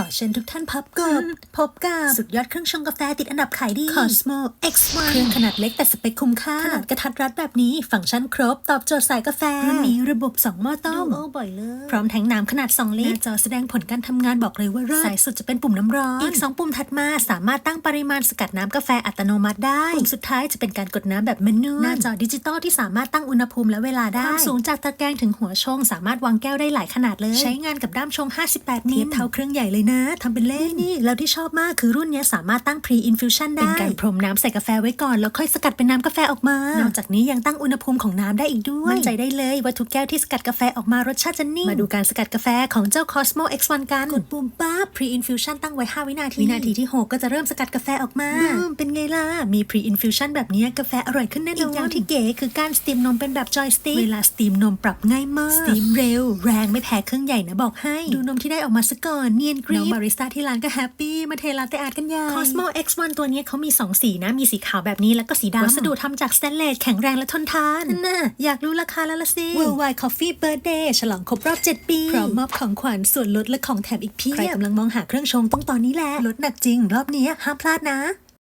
ขอเชิญทุกท่านพับกบพบกับสุดยอดเครื่องชงกาแฟติดอันดับขายดี Cosmo X1 เครื่องขนาดเล็กแต่สเปคคุ้มค่า ขนาดกระทัดรัดแบบนี้ ฟังก์ชันครบ ตอบโจทย์สายกาแฟรุ่นนี้ระบบ 2 หม้อต้มโอ้บ่อยเลยพร้อมแทงน้ำขนาด 2 ลิตรหน้าจอแสดงผลการทำงานบอกเลยว่าเลิศสายสุดจะเป็นปุ่มน้ำร้อน อีก 2 ปุ่มถัดมาสามารถตั้งปริมาณสกัดน้ำกาแฟอัตโนมัติได้ปุ่มสุดท้ายจะเป็นการกดน้ำแบบแมนนวลหน้าจอดิจิตอลที่สามารถตั้งอุณหภูมิและเวลาได้ความสูงจากตะแกรงถึงหัวชง สามารถวางแก้วได้หลายขนาดเลย ใช้งานกับด้ามชง 58นิ้วเทียบเท่าเครื่องใหญ่เลยนะทำเป็นเล่นนี่แล้วที่ชอบมากคือรุ่นเนี้ยสามารถตั้ง pre infusion ได้ เป็นการพรมน้ำใส่กาแฟไว้ก่อนแล้วค่อยสกัดเป็นน้ำกาแฟออกมา นอกจากนี้ยังตั้งอุณหภูมิของน้ำได้อีกด้วย มั่นใจได้เลยว่าทุกแก้วที่สกัดกาแฟออกมารสชาติจะนิ่งมาดูการสกัดกาแฟของเจ้า Cosmo X1 กัน กดปุ่มปั๊บ pre infusion ตั้งไว้ 5 วินาที วินาทีที่ 6 ก็จะเริ่มสกัดกาแฟออกมาบึ้มเป็นไงล่ะ มี pre infusion แบบนี้กาแฟอร่อยขึ้นแน่นอน อีกอย่างที่เก๋คือการสตีมนมเป็นแบบ joystick เวลาสตีมนมปรับง่ายมาก สตีมเร็ว แรงไม่แพ้เครื่องใหญ่นะบอกให้ ดูนมที่ได้ออกมาซะก่อนเนียนกริบน้องบาริสต้าที่ร้านก็แฮปปี้ มาเทลาเตอาร์ตกันใหญ่ Cosmo X1 ตัวนี้เขามี 2 สีนะ มีสีขาวแบบนี้แล้วก็สีดำวัสดุทำจากสแตนเลสแข็งแรงและทนทานนั่นน่ะอยากรู้ราคาแล้วละสิ Worldwide Coffee Birthday ฉลองครบรอบ 7 ปี พร้อมมอบของขวัญส่วนลดและของแถมอีกเพียบใครกำลังมองหาเครื่องชงต้องตอนนี้แหละลดหนักจริง รอบนี้ห้ามพลาดนะ